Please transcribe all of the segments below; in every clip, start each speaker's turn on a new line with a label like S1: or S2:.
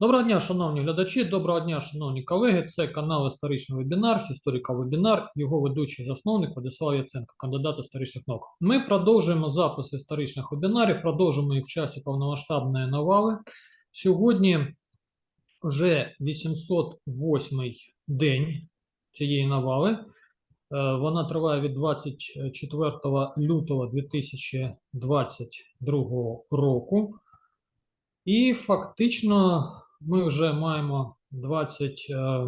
S1: Доброго дня, шановні глядачі, доброго дня, шановні колеги. Це канал Історичний вебінар, історика вебінар, його ведучий засновник Владислав Яценко, кандидат історичних наук. Ми продовжуємо запис історичних вебінарів, продовжуємо їх в часі повномасштабної навали. Сьогодні вже 808 день цієї навали. Е, Вона триває від 24 лютого 2022 року. І фактично ми вже маємо 20, е,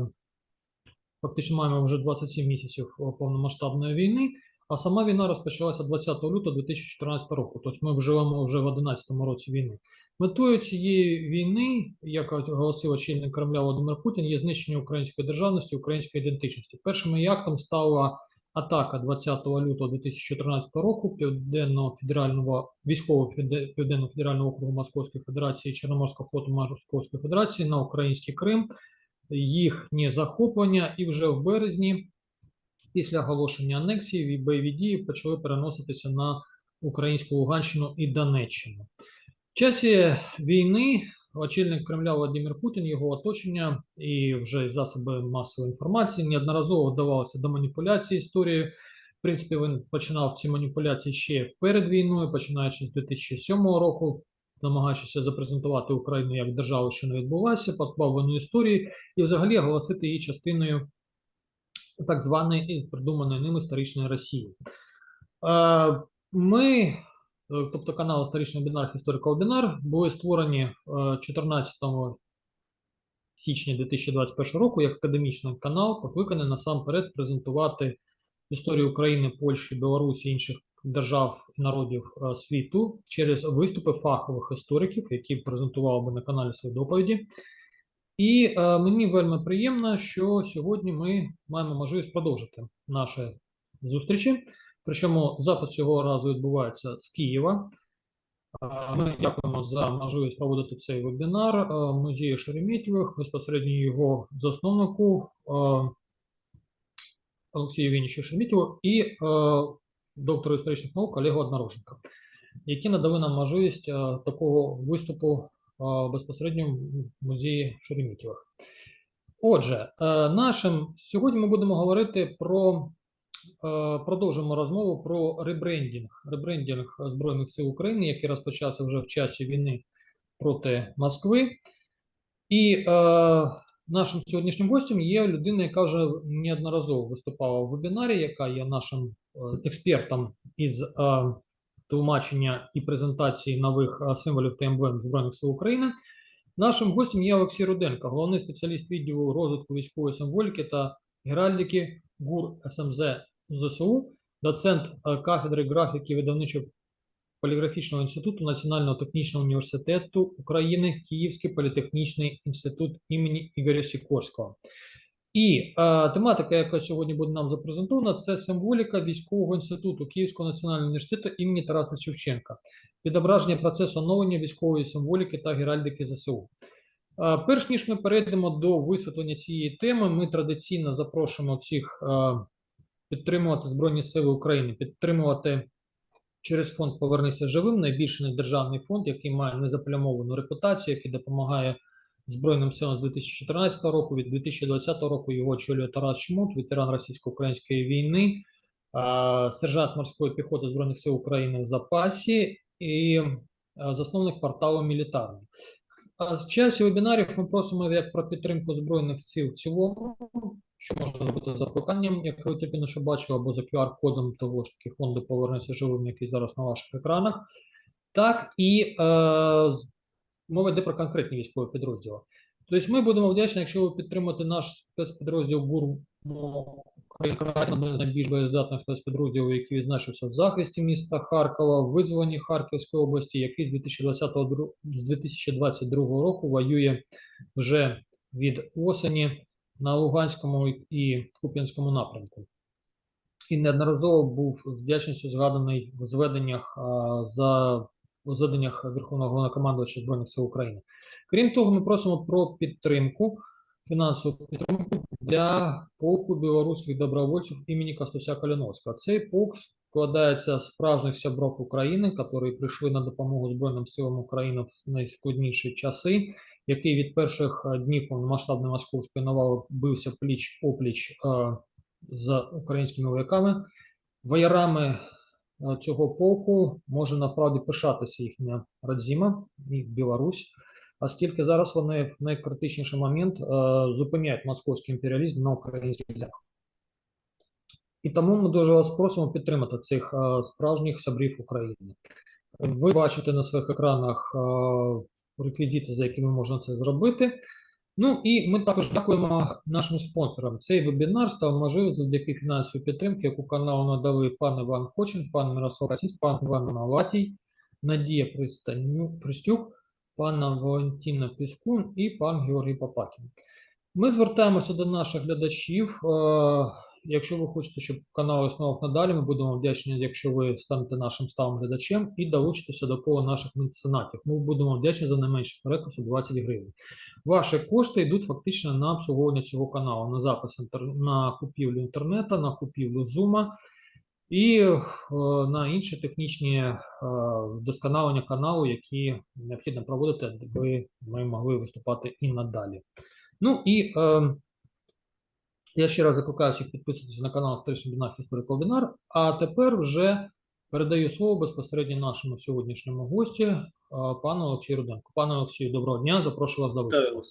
S1: фактично маємо вже 27 місяців е, повномасштабної війни, а сама війна розпочалася 20 лютого 2014 року. Тобто ми живемо вже в 11 році війни. Метою цієї війни, як оголосив очільник Кремля Володимир Путін, є знищення української державності, української ідентичності. Першим актом стала атака 20 лютого 2014 року Південного федерального військового Південного федерального округу Московської Федерації Чорноморського флоту Московської Федерації на український Крим, їхнє захоплення, і вже в березні, після оголошення анексії, бойові дії почали переноситися на українську Луганщину і Донеччину. В часі війни очільник Кремля Владимир Путін, його оточення і вже засоби масової інформації неодноразово вдавалося до маніпуляції історією. В принципі, він починав ці маніпуляції ще перед війною, починаючи з 2007 року, намагаючись запрезентувати Україну як державу, що не відбулася, позбавлену історії, і взагалі оголосити її частиною так званої придуманої ним історичної Росії. Е, Ми тобто канал Історичний бінар Історика Бінар, були створені е, 14 січня 2021 року як академічний канал, покликаний насамперед презентувати історію України, Польщі, Білорусі інших держав і народів е, світу через виступи фахових істориків, які презентували би на каналі свої доповіді. І е, мені вельми приємно, що сьогодні ми маємо можливість продовжити наші зустрічі. Причому запис цього разу відбувається з Києва. Ми дякуємо за можливість проводити цей вебінар музею Шереметьєвих, безпосередньо його засновнику Олексію Євгенійовичу Шереметьєву і доктору історичних наук Олегу Однороженко, які надали нам можливість такого виступу безпосередньо в музеї Шереметьєвих. Отже, е, нашим сьогодні ми будемо говорити про продовжимо розмову про ребрендінг, ребрендінг Збройних сил України, який розпочався вже в часі війни проти Москви. І е, нашим сьогоднішнім гостем є людина, яка вже неодноразово виступала в вебінарі, яка є нашим е, експертом із е, тлумачення і презентації нових е, символів та емблем Збройних сил України. Нашим гостем є Олексій Руденко, головний спеціаліст відділу розвитку військової символіки та геральдики ГУР СМЗ ЗСУ, доцент е, кафедри графіки видавничого поліграфічного інституту Національного технічного університету України, Київський політехнічний інститут імені Ігоря Сікорського. І е, тематика, яка сьогодні буде нам запрезентована, це символіка військового інституту Київського національного університету імені Тараса Шевченка, відображення процесу оновлення військової символіки та геральдики ЗСУ. Е, Перш ніж ми перейдемо до висвітлення цієї теми, ми традиційно запрошуємо всіх е, підтримувати Збройні Сили України, підтримувати через фонд Повернися живим, найбільший недержавний фонд, який має незаплямовану репутацію, який допомагає Збройним силам з 2014 року. Від 2020 року його очолює Тарас Шмут, ветеран російсько-української війни, сержант морської піхоти Збройних сил України в запасі і засновник порталу Мілітарний. А В часі вебінарів ми просимо як про підтримку Збройних сил в цілому, що можна бути за як ви тільки що бачили, або за QR-кодом того ж таки фонду «Повернися живим», який зараз на ваших екранах, так і е, мова йде про конкретні військові підрозділи. Тобто ми будемо вдячні, якщо ви підтримаєте наш спецпідрозділ ГУР, ну, один з найбільш боєздатних спецпідрозділів, який відзначився в захисті міста Харкова, в визволенні Харківської області, який з 2020 дру- з 2022 року воює вже від осені на Луганському і Куп'янському напрямку. І неодноразово був з вдячністю згаданий в зведеннях за зведеннях Верховного Головнокомандувача Збройних сил України. Крім того, ми просимо про підтримку, фінансову підтримку для полку білоруських добровольців імені Костуся Каліновського. Цей полк складається з справжніх сябров України, які прийшли на допомогу Збройним силам України в найскладніші часи, який від перших е, днів повномасштабної московської навали бився пліч опліч е, з українськими вояками. Воярами е, цього полку може насправді пишатися їхня Радзіма і Білорусь, оскільки зараз вони в найкритичніший момент зупиняють московський імперіалізм на українських землях. І тому ми дуже вас просимо підтримати цих справжніх сябрів України. Ви бачите на своїх екранах реквізити, за якими можна це зробити. Ну і ми також дякуємо нашим спонсорам. Цей вебінар став можливий завдяки фінансовій підтримки, яку каналу надали пан Іван Хочин, пан Мирослав Касіс, пан Іван Малатій, Надія Пристюк, пана Валентина Піскун і пан Георгій Папакін. Ми звертаємося до наших глядачів. Якщо ви хочете, щоб канал існував надалі, ми будемо вдячні, якщо ви станете нашим сталим глядачем і долучитеся до кола наших меценатів. Ми будемо вдячні за найменший переказ у 20 гривень. Ваші кошти йдуть фактично на обслуговування цього каналу, на запис на купівлю інтернету, на купівлю зума і е, на інші технічні е, вдосконалення каналу, які необхідно проводити, аби ми могли виступати і надалі. Ну і е, я ще раз закликаю всіх підписуватися на канал Історичний Бінар Історик Бінар. А тепер вже передаю слово безпосередньо нашому сьогоднішньому гості, е, пану Олексію Руденко. Пане Олексію, доброго дня. Запрошую вас до виступу.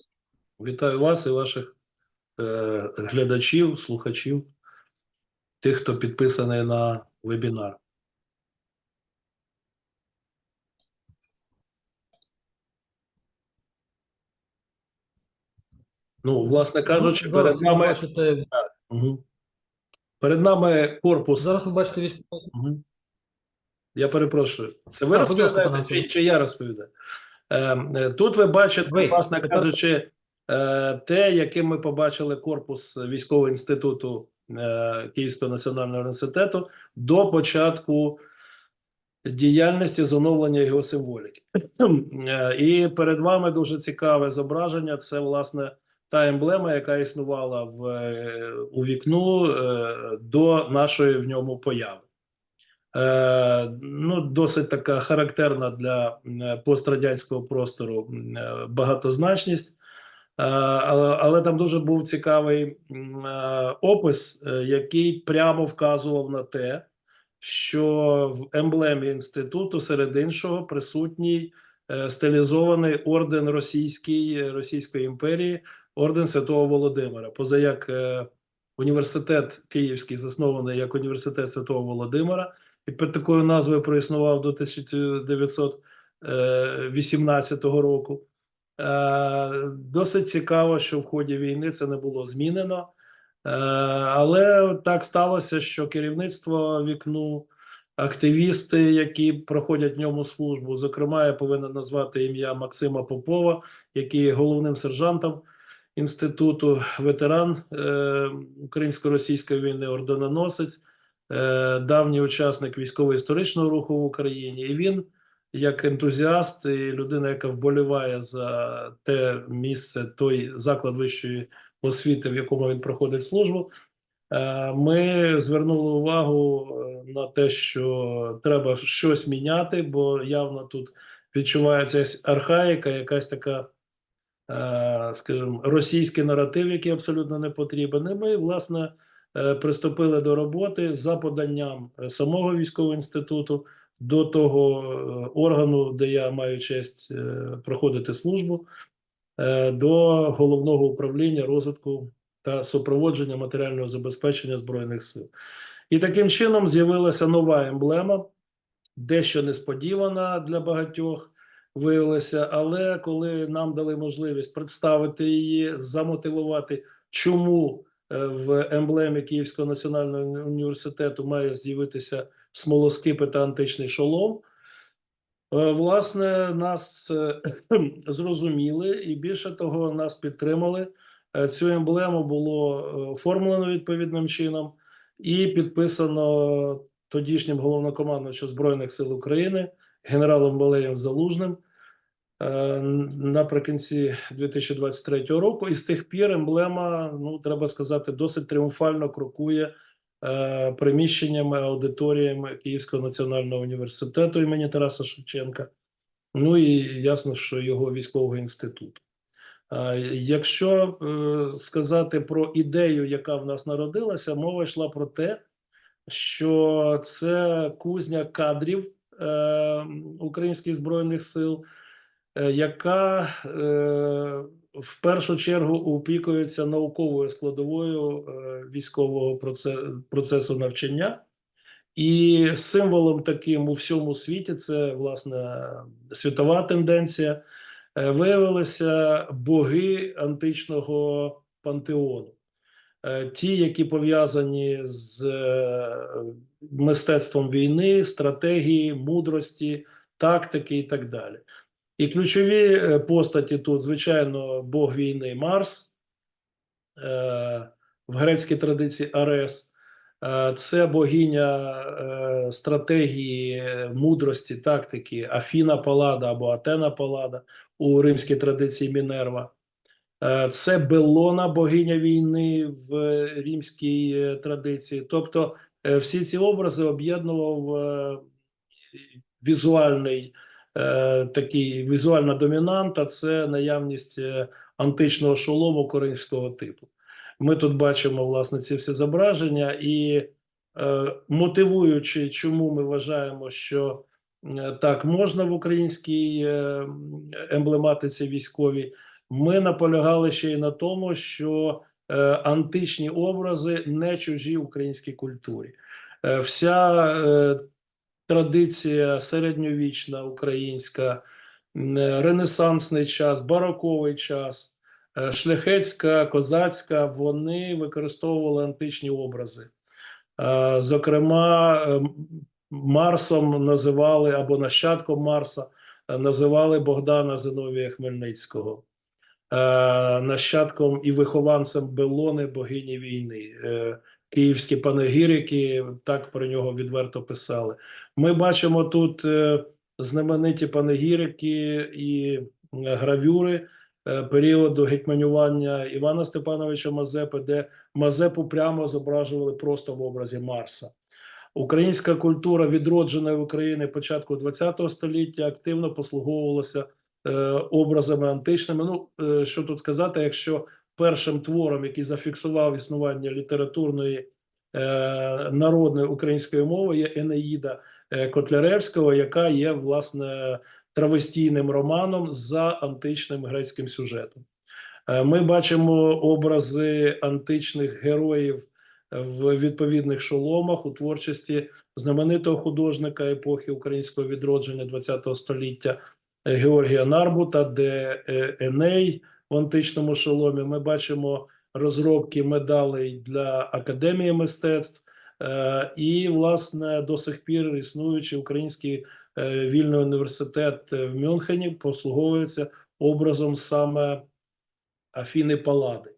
S2: Вітаю вас і ваших е, глядачів, слухачів, тих, хто підписаний на вебінар. Ну, власне кажучи,
S1: Ну,
S2: перед
S1: зараз
S2: нами,
S1: бачите,
S2: Мгм. перед нами корпус.
S1: зараз ви бачите військову
S2: Мгм. Я перепрошую, це ви розповідаєте, чи, чи я розповідаю? Е, е, тут ви бачите,
S1: Ви.
S2: власне кажучи, е, те, яким ми побачили корпус військового інституту е, Київського національного університету до початку діяльності з оновлення його символіки. Е, І перед вами дуже цікаве зображення. Це власне та емблема, яка існувала в е, у вікну е, до нашої в ньому появи. Е, ну, досить така характерна для пострадянського простору е, багатозначність. Е, але, але там дуже був цікавий опис, який прямо вказував на те, що в емблемі інституту серед іншого присутній стилізований орден Російській, Російської імперії, орден Святого Володимира. Позаяк е, університет Київський заснований як університет Святого Володимира, і під такою назвою проіснував до 1918 року. Е, Досить цікаво, що в ході війни це не було змінено. Е, Але так сталося, що керівництво вікну, активісти, які проходять в ньому службу, зокрема, я повинен назвати ім'я Максима Попова, який є головним сержантом інституту, ветеран е, українсько-російської війни, орденоносець, е, давній учасник військово-історичного руху в Україні. І він, як ентузіаст і людина, яка вболіває за те місце, той заклад вищої освіти, в якому він проходить службу. Е, Ми звернули увагу на те, що треба щось міняти, бо явно тут відчувається архаїка, якась така, скажімо, російський наратив, який абсолютно не потрібен. І ми, власне, е, приступили до роботи за поданням е, самого військового інституту до того е, органу, де я маю честь е, проходити службу е, до головного управління розвитку та супроводження матеріального забезпечення збройних сил. І таким чином з'явилася нова емблема, дещо несподівана для багатьох виявилася. Але коли нам дали можливість представити її, замотивувати, чому е, в емблемі Київського національного університету має з'явитися смолоскипи та античний шолом. Е, Власне, нас е, зрозуміли, і більше того, нас підтримали. Цю емблему було оформлено відповідним чином і підписано тодішнім головнокомандувачем Збройних сил України генералом Валерієм Залужним е, наприкінці 2023 року. І з тих пір емблема, ну треба сказати, досить тріумфально крокує е, приміщеннями, аудиторіями Київського національного університету імені Тараса Шевченка. Ну і ясно, що його військового інституту. Е, Якщо сказати про ідею, яка в нас народилася, мова йшла про те, що це кузня кадрів українських збройних сил, е, яка е, в першу чергу опікується науковою складовою е, військового проце- процесу навчання. І символом таким у всьому світі це власне світова тенденція. е, Виявилися боги античного пантеону, Е, ті, які пов'язані з е, мистецтвом війни, стратегії, мудрості, тактики і так далі. І ключові е, постаті тут, звичайно, Бог війни Марс, е, в грецькій традиції Арес, Е, це богиня е, стратегії, е, мудрості, тактики Афіна Палада або Атена Палада у римській традиції Мінерва. Е, Це Белона, богиня війни в римській е, традиції. Тобто е, всі ці образи об'єднував візуальний такий візуальна домінанта це наявність античного шолому коринфського типу. Ми тут бачимо власне ці всі зображення, і е, мотивуючи, чому ми вважаємо, що так можна в українській емблематиці військовій, ми наполягали ще й на тому, що е, античні образи не чужі українській культурі. Е, вся е, традиція середньовічна українська, е, ренесансний час, бароковий час, е, шляхетська, козацька, вони використовували античні образи. Е, Зокрема, е, Марсом називали або нащадком Марса е, називали Богдана Зиновія Хмельницького, нащадком і вихованцем Белони, богині війни. Е, Київські панегірики так про нього відверто писали. Ми бачимо тут е, знамениті панегірики і е, гравюри е, періоду гетьманювання Івана Степановича Мазепи, де Мазепу прямо зображували просто в образі Марса. Українська культура відродженої України початку ХХ століття активно послуговувалася е, образами античними. Ну е, що тут сказати, якщо першим твором, який зафіксував існування літературної е, народної української мови, є Енеїда е, Котляревського, яка є власне травестійним романом за античним грецьким сюжетом. Е, Ми бачимо образи античних героїв в відповідних шоломах у творчості знаменитого художника епохи українського відродження ХХ століття е, Георгія Нарбута, де Еней в античному шоломі. Ми бачимо розробки медалей для Академії мистецтв. Е, І, власне, до сих пір існуючий український е, вільний університет в Мюнхені послуговується образом саме Афіни Палади.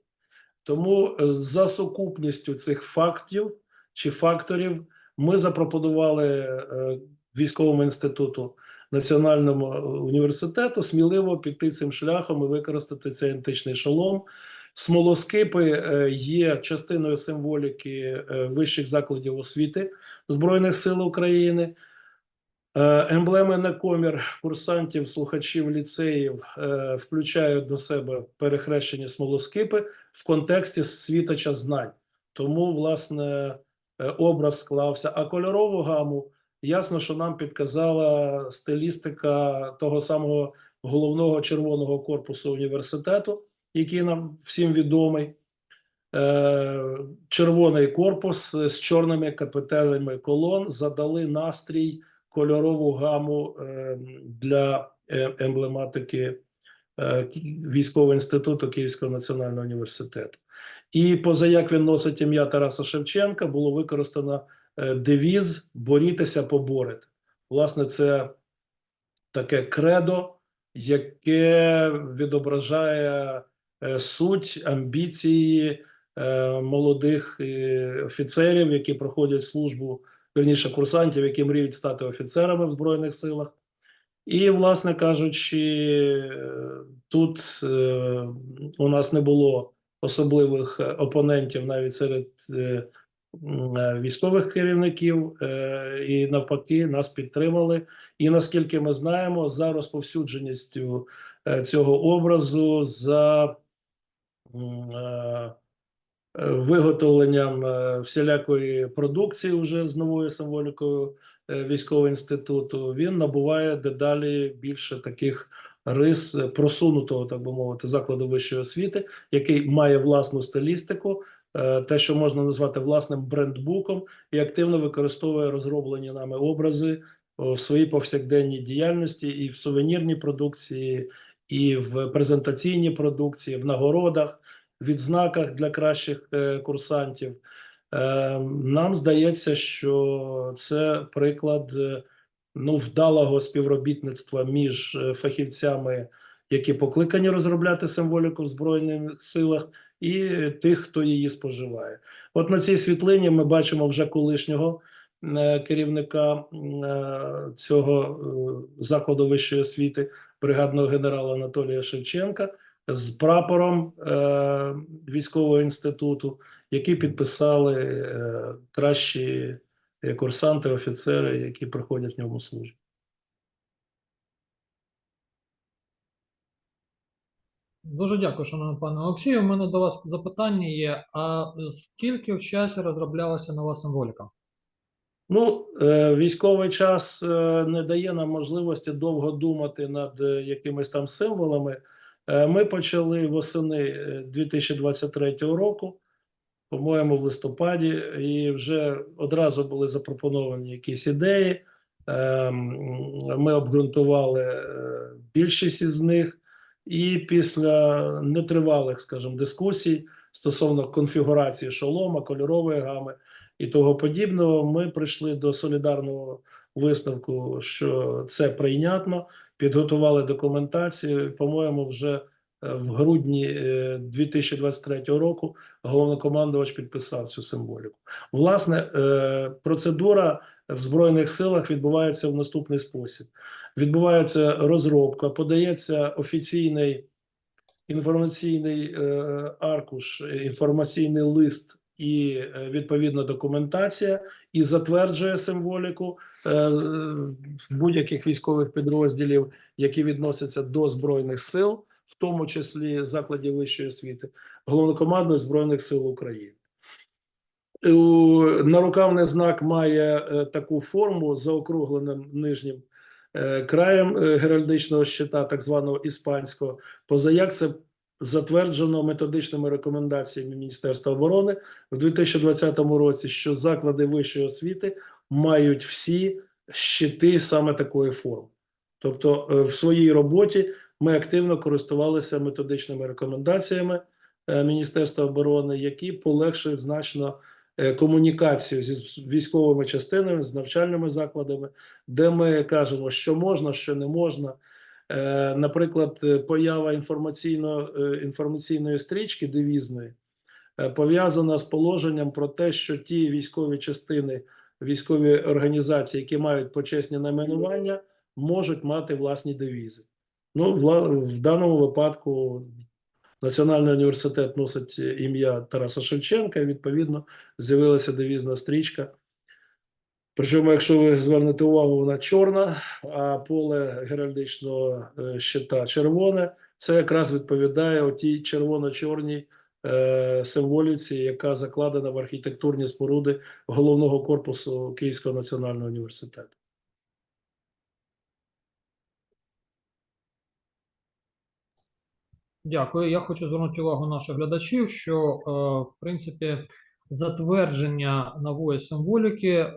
S2: Тому е, за сукупністю цих фактів чи факторів ми запропонували військовому інституту Національному університету сміливо піти цим шляхом і використати цей античний шолом. Смолоскипи е, є частиною символіки е, вищих закладів освіти Збройних сил України. Е, Емблеми на комір курсантів, слухачів ліцеїв е, включають до себе перехрещені смолоскипи в контексті світоча знань. Тому, власне, е, образ склався. А кольорову гаму ясно, що нам підказала стилістика того самого головного червоного корпусу університету, який нам всім відомий. Е, Червоний корпус з чорними капителями колон задали настрій кольорову гаму е, для е, емблематики військового інституту Київського національного університету. І поза як він носить ім'я Тараса Шевченка, було використано девіз борітеся, поборете. Власне, це таке кредо, яке відображає е, суть, амбіції е, молодих е, офіцерів, які проходять службу, верніше курсантів, які мріють стати офіцерами в Збройних силах. І, власне кажучи, е, тут е, у нас не було особливих е, опонентів навіть серед е, е, військових керівників, е, і навпаки, нас підтримали. І наскільки ми знаємо, за розповсюдженістю е, цього образу за е, е, виготовленням е, всілякої продукції вже з новою символікою е, військового інституту, він набуває дедалі більше таких рис е, просунутого, так би мовити, закладу вищої освіти, який має власну стилістику, е, те, що можна назвати власним брендбуком, і активно використовує розроблені нами образи в своїй повсякденній діяльності і в сувенірній продукції, і в презентаційній продукції, в нагородах, відзнаках для кращих е, курсантів. Е, Нам здається, що це приклад е, ну, вдалого співробітництва між е, фахівцями, які покликані розробляти символіку в Збройних силах, і тих, хто її споживає. От на цій світлині ми бачимо вже колишнього е, керівника е, цього е, закладу вищої освіти, бригадного генерала Анатолія Шевченка з прапором військового інституту, які підписали кращі курсанти, офіцери, які приходять в ньому службу.
S1: Дуже дякую, шановний пане Олексію. У мене до вас запитання є. А скільки в часі розроблялася нова символіка?
S2: Ну, е, військовий час е, не дає нам можливості довго думати над е, якимись там символами. Ми почали восени е, 2023 року, по-моєму, в листопаді, і вже одразу були запропоновані якісь ідеї. Е, Ми обґрунтували більшість із них, і після нетривалих, скажімо, дискусій стосовно конфігурації шолома, кольорової гами і того подібного, ми прийшли до солідарного висновку, що це прийнятно. Підготували документацію. По-моєму, вже е, в грудні е, 2023 року головнокомандувач підписав цю символіку. Власне, е, процедура в збройних силах відбувається в наступний спосіб: відбувається розробка, подається офіційний інформаційний е, аркуш, інформаційний лист і е, відповідна документація, і затверджує символіку е, будь-яких військових підрозділів, які відносяться до збройних сил, в тому числі закладів вищої освіти, головнокомандуючий збройних сил України. Нарукавний знак має таку форму заокругленим нижнім краєм е, геральдичного щита, так званого іспанського. Позаяк це затверджено методичними рекомендаціями Міністерства оборони в 2020 році, що заклади вищої освіти мають всі щити саме такої форми. Тобто, е, в своїй роботі ми активно користувалися методичними рекомендаціями е, Міністерства оборони, які полегшують значно е, комунікацію зі військовими частинами, з навчальними закладами, де ми кажемо, що можна, що не можна. Е, Наприклад, е, поява інформаційно, е, інформаційної стрічки девізної е, пов'язана з положенням про те, що ті військові частини, військові організації, які мають почесні найменування, можуть мати власні девізи. Ну, в даному випадку Національний університет носить ім'я Тараса Шевченка, і відповідно з'явилася девізна стрічка. Причому, якщо ви звернете увагу, вона чорна, а поле геральдичного е, щита червоне. Це якраз відповідає отій червоно-чорній е, символіці, яка закладена в архітектурні споруди головного корпусу Київського національного університету.
S1: Дякую. Я хочу звернути увагу наших глядачів, що е, в принципі затвердження нової символіки е,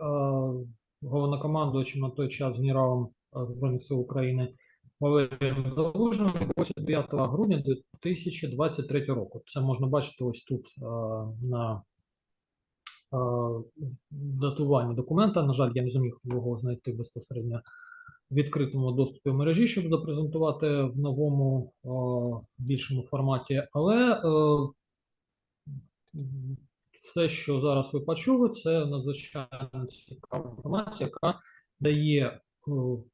S1: головнокомандувачем на той час генералом е, Збройних сил України Валерієм Залужним відбулося 9 грудня 2023 року. Це можна бачити ось тут на датуванні документа. На жаль, я не зміг його знайти безпосередньо відкритому доступі в мережі, щоб запрезентувати в новому більшому форматі. Але е, все, що зараз ви почули, це надзвичайно цікава інформація, яка дає е,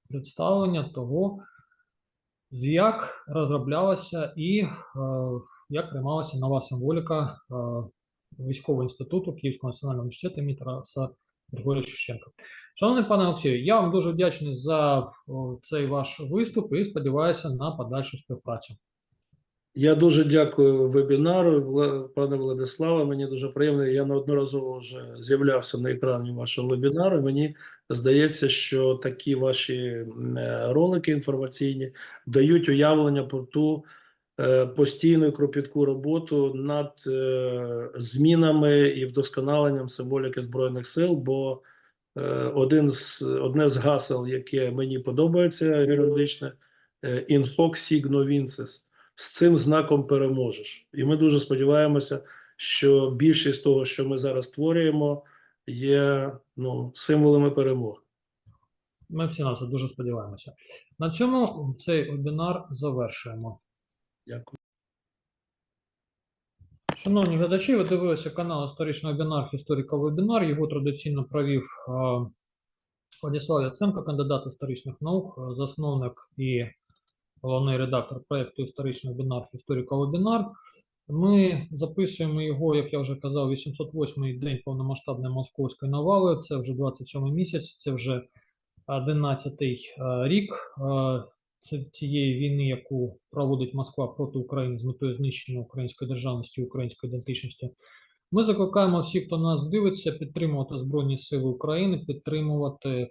S1: представлення того, з як розроблялася і е, як приймалася нова символіка військового інституту Київського національного університету Тараса Григорія Шевченка. Шановний пане Олексію, я вам дуже вдячний за цей ваш виступ і сподіваюся на подальшу співпрацю.
S2: Я дуже дякую вебінару, пане Владиславе. Мені дуже приємно. Я неодноразово вже з'являвся на екрані вашого вебінару. Мені здається, що такі ваші е, ролики інформаційні дають уявлення про ту постійну і кропітку роботу над е, змінами і вдосконаленням символіки збройних сил. Бо е, один з одне з гасел, яке мені подобається, юридичне е, «In hoc signo vinces» з цим знаком переможеш. І ми дуже сподіваємося, що більшість того, що ми зараз створюємо, є ну, символами перемоги.
S1: Ми всі на це дуже сподіваємося. На цьому цей вебінар завершуємо.
S2: Дякую.
S1: Шановні глядачі, ви дивилися канал Історичний вебінар Історика Вебінар. Його традиційно провів е, Владислав Яценко, кандидат історичних наук, е, засновник і головний редактор проєкту Історичний вебінар Історика Вебінар. Ми записуємо його, як я вже казав, 808-й день повномасштабної московської навали. Це вже 27-й місяць, це вже 11-й е, рік цієї війни, яку проводить Москва проти України з метою знищення української державності і української ідентичності. Ми закликаємо всіх, хто нас дивиться, підтримувати Збройні Сили України, підтримувати е,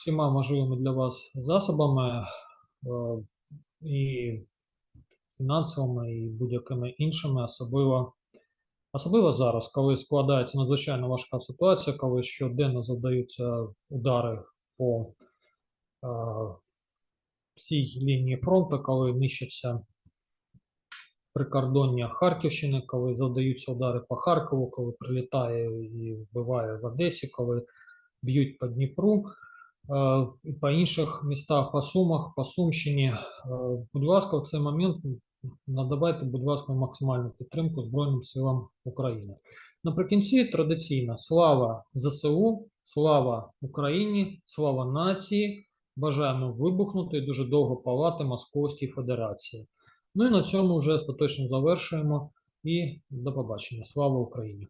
S1: всіма можливими для вас засобами е, і фінансовими, і будь-якими іншими, особливо, особливо зараз, коли складається надзвичайно важка ситуація, коли щоденно завдаються удари по е, всій лінії фронту, коли нищаться прикордоння Харківщини, коли завдаються удари по Харкову, коли прилітає і вбиває в Одесі, коли б'ють по Дніпру, е, і по інших містах, по Сумах, по Сумщині. Е, Будь ласка, в цей момент надавайте, будь ласка, максимальну підтримку Збройним силам України. Наприкінці традиційно слава ЗСУ, слава Україні, слава нації. Бажаємо вибухнути і дуже довго палати Московській Федерації. Ну і на цьому вже остаточно завершуємо. І до побачення. Слава Україні!